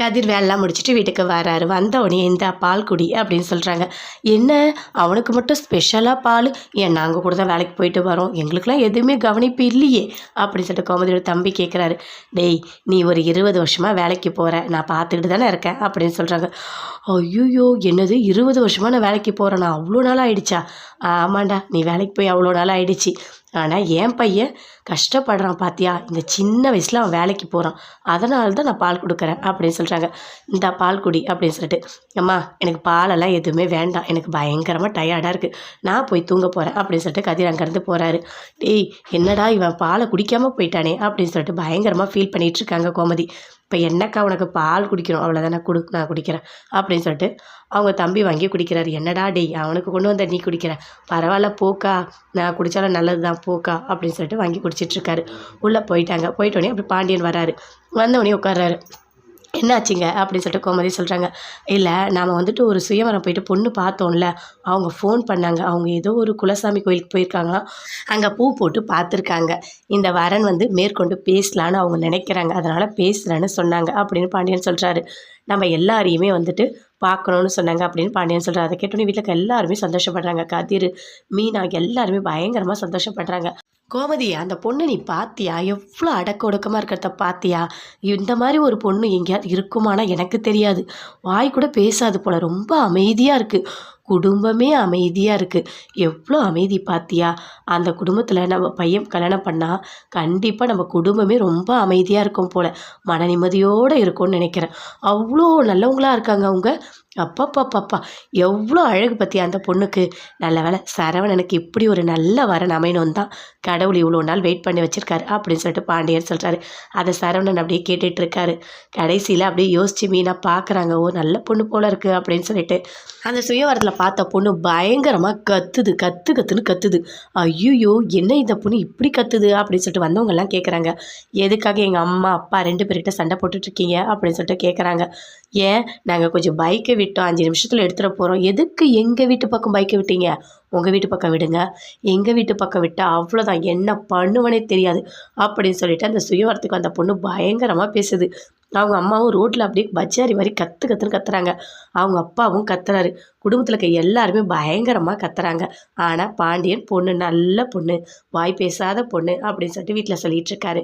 கதிர் வேலைலாம் முடிச்சுட்டு வீட்டுக்கு வராரு. வந்தவொடனே இந்த பால் குடி அப்படின்னு சொல்கிறாங்க என்ன? அவனுக்கு மட்டும் ஸ்பெஷலாக பால்? ஏன் நாங்கள் கூட தான் வேலைக்கு போயிட்டு வரோம். எங்களுக்கெல்லாம் எதுவுமே கவனிப்பு இல்லையே அப்படின்னு சொல்லிட்டு கோமதியோட தம்பி கேட்குறாரு டேய் நீ ஒரு இருபது வருஷமாக வேலைக்கு போகிற நான் பார்த்துக்கிட்டு தானே இருக்கேன் அப்படின்னு சொல்கிறாங்க ஐயோயோ என்னது? இருபது வருஷமாக நான் வேலைக்கு போகிறேன் நான் அவ்வளோ நாள் ஆயிடுச்சா? ஆமாண்டா நீ வேலைக்கு போய் அவ்வளோ நாள் ஆயிடுச்சு. ஆனால் என் பையன் கஷ்டப்படுறான் பாத்தியா? இந்த சின்ன வயசில் அவன் வேலைக்கு போகிறான் அதனால தான் நான் பால் கொடுக்குறேன் அப்படின்னு சொல்கிறாங்க இந்த பால் குடி அப்படின்னு சொல்லிட்டு அம்மா எனக்கு பாலெல்லாம் எதுவுமே வேண்டாம். எனக்கு பயங்கரமாக டயர்டாக இருக்குது நான் போய் தூங்க போகிறேன் அப்படின்னு சொல்லிட்டு கதிர் அங்கேருந்து போகிறாரு டேய் என்னடா இவன் பாலை குடிக்காமல் போயிட்டானே? அப்படின்னு சொல்லிட்டு பயங்கரமாக ஃபீல் பண்ணிகிட்டு இருக்காங்க கோமதி. இப்போ என்னக்கா உனக்கு பால் குடிக்கணும்? அவ்வளோதானே கொடு நான் குடிக்கிறேன். அப்படின்னு சொல்லிட்டு அவங்க தம்பி வாங்கி குடிக்கிறாரு. என்னடா டேய் அவனுக்கு கொண்டு வந்த நீ குடிக்கிற? பரவாயில்ல போக்கா. நான் குடித்தாலும் நல்லது தான் போக்கா. அப்படின்னு சொல்லிட்டு வாங்கி குடிச்சிட்ருக்காரு உள்ளே போயிட்டாங்க. போயிட்டோடனே அப்படி பாண்டியன் வராரு. வந்தவொடனே உட்கார்றாரு. என்னாச்சுங்க அப்படின்னு சொல்லிட்டு கோமதி சொல்கிறாங்க இல்லை நாம் வந்துட்டு ஒரு சுயவரம் போயிட்டு பொண்ணு பார்த்தோம்ல அவங்க ஃபோன் பண்ணாங்க. அவங்க ஏதோ ஒரு குலசாமி கோயிலுக்கு போயிருக்காங்களாம் அங்கே பூ போட்டு பார்த்துருக்காங்க. இந்த வரன் வந்து மேற்கொண்டு பேசலான்னு அவங்க நினைக்கிறாங்க. அதனால் பேசுகிறேன்னு சொன்னாங்க அப்படின்னு பாண்டியன் சொல்கிறாரு நம்ம எல்லாரையுமே வந்துட்டு பார்க்கணுன்னு சொன்னாங்க அப்படின்னு பாண்டியன் சொல்கிறார் அதை கேட்டோன்னே வீட்டில் எல்லாருமே சந்தோஷப்படுறாங்க. கதிர் மீனா எல்லாருமே பயங்கரமாக சந்தோஷப்படுறாங்க. கோமதி அந்த பொண்ணை நீ பாத்தியா? எவ்வளோ அடக்க ஒடுக்கமாக இருக்கிறத பாத்தியா? இந்த மாதிரி ஒரு பொண்ணு எங்கேயாவது இருக்குமானா எனக்கு தெரியாது. வாய் கூட பேசாது போல். ரொம்ப அமைதியாக இருக்குது குடும்பமே அமைதியாக இருக்குது எவ்வளோ அமைதி பார்த்தியா அந்த குடும்பத்தில் நம்ம பையன் கல்யாணம் பண்ணால் கண்டிப்பாக நம்ம குடும்பமே ரொம்ப அமைதியாக இருக்கும் போல். மன நிம்மதியோடு இருக்கும்னு நினைக்கிறேன். அவ்வளோ நல்லவங்களாக இருக்காங்க அவங்க. அப்பப்பப்பப்பா. எவ்வளோ அழகு பற்றியா அந்த பொண்ணுக்கு. நல்ல வேலை சரவணனுக்கு இப்படி ஒரு நல்ல வரன் அமையணும் தான் கடவுள் இவ்வளோ நாள் வெயிட் பண்ணி வச்சுருக்காரு அப்படின்னு சொல்லிட்டு பாண்டியன் சொல்கிறாரு அதை சரவணன் அப்படியே கேட்டுட்டு இருக்காரு. கடைசியில் அப்படியே யோசிச்சு மீனாக பார்க்குறாங்க ஓ நல்ல பொண்ணு போல் இருக்குது அப்படின்னு சொல்லிட்டு. அந்த சுயவரத்தில் பார்த்த பொண்ணு பயங்கரமாக கத்துது கத்து கத்துன்னு கத்துது. ஐயோ என்ன இந்த பொண்ணு இப்படி கத்துது அப்படின்னு சொல்லிட்டு வந்தவங்கெல்லாம் கேட்குறாங்க எதுக்காக எங்கள் அம்மா அப்பா ரெண்டு பேர்கிட்ட சண்டை போட்டுட்ருக்கீங்க அப்படின்னு சொல்லிட்டு கேட்குறாங்க ஏன்? நாங்கள் கொஞ்சம் பைக்கை விட்டோம். அஞ்சு நிமிஷத்தில் எடுத்துகிட்டு போகிறோம் எதுக்கு எங்கள் வீட்டு பக்கம் பைக்கை விட்டீங்க? உங்கள் வீட்டு பக்கம் விடுங்க. எங்கள் வீட்டு பக்கம் விட்டால் அவ்வளோதான் என்ன பண்ணுவனே தெரியாது. அப்படின்னு சொல்லிட்டு அந்த சுயவரத்துக்கு அந்த பொண்ணு பயங்கரமாக பேசுது. அவங்க அம்மாவும் ரோட்டில் அப்படியே பஜாரி மாதிரி கற்று கற்றுன்னு கத்துறாங்க. அவங்க அப்பாவும் கத்துறாரு. குடும்பத்தில் இருக்க எல்லாருமே பயங்கரமாக கத்துறாங்க. ஆனால் பாண்டியன் பொண்ணு நல்ல பொண்ணு வாய் பேசாத பொண்ணு அப்படின்னு சொல்லிட்டு வீட்டில் சொல்லிட்டு இருக்காரு.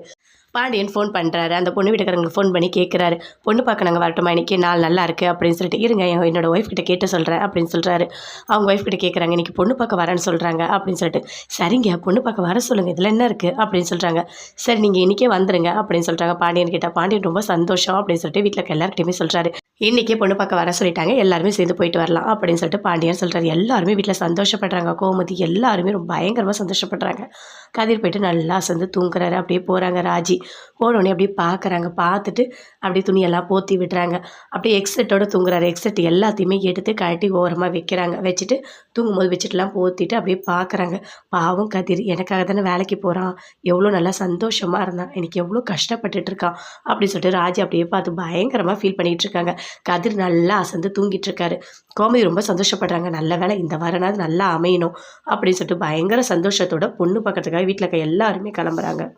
பாண்டியன் ஃபோன் பண்ணுறாரு அந்த பொண்ணு வீட்டுக்காரங்க ஃபோன் பண்ணி கேட்குறாரு பொண்ணு பார்க்க நாங்கள் வரட்டுமா? இன்றைக்கி நாள் நல்லா இருக்குது அப்படின்னு சொல்லிட்டு இருங்க என்னோடய ஒய்ஃப் கிட்ட கேட்டு சொல்கிறேன் அப்படின்னு சொல்கிறாரு அவங்க ஒய்ஃப் கிட்ட கேட்குறாங்க இன்றைக்கி பொண்ணு பார்க்க வரேன்னு சொல்கிறாங்க அப்படின்னு சொல்லிட்டு சரிங்க பொண்ணு பார்க்க வர சொல்லுங்கள் இதில் என்ன இருக்குது அப்படின்னு சொல்கிறாங்க சரி நீங்கள் இன்றைக்கே வந்துருங்க அப்படின்னு சொல்கிறாங்க பாண்டியன் கிட்ட பாண்டியன் ரொம்ப சந்தோஷம் அப்படின்னு சொல்லிட்டு வீட்டில் எல்லாருக்கிட்டையுமே சொல்கிறாரு இன்றைக்கே பொண்ணு பார்க்க வர சொல்லிட்டாங்க. எல்லாருமே சேர்ந்து போயிட்டு வரலாம் அப்படின்னு சொல்லிட்டு பாண்டியன் சொல்கிறாரு எல்லாருமே வீட்டில் சந்தோஷப்படுறாங்க. கோமதி எல்லாருமே ரொம்ப பயங்கரமாக சந்தோஷப்படுறாங்க. கதிர் போயிட்டு நல்லா சேர்ந்து தூங்குறாரு. அப்படியே போகிறாங்க ராஜி. போனோடனே அப்படியே பார்க்குறாங்க பார்த்துட்டு அப்படியே துணியெல்லாம் போத்தி விடுறாங்க. அப்படியே எக்ஸெட்டோடு தூங்குறாரு. எக்ஸெட் எல்லாத்தையுமே எடுத்து கழட்டி ஓரமாக வைக்கிறாங்க. வச்சுட்டு தூங்கும்போது வச்சுட்டுலாம் போற்றிட்டு அப்படியே பார்க்குறாங்க பாவம் கதிர். எனக்காக தானே வேலைக்கு போகிறான் எவ்வளோ நல்லா சந்தோஷமாக இருந்தான். எனக்கு எவ்வளோ கஷ்டப்பட்டுட்டு இருக்கான். அப்படின்னு சொல்லிட்டு ராஜி அப்படியே பார்த்து பயங்கரமாக ஃபீல் பண்ணிகிட்டு இருக்காங்க. கதிர் நல்லா அசந்து தூங்கிட்டு இருக்காரு கோமதி ரொம்ப சந்தோஷப்படுறாங்க. நல்ல வேலை இந்த வாரனாவது நல்லா அமையணும். அப்படின்னு சொல்லிட்டு பயங்கர சந்தோஷத்தோட பொண்ணு பக்கத்துக்காக வீட்டில் இருக்க எல்லாருமே கிளம்புறாங்க.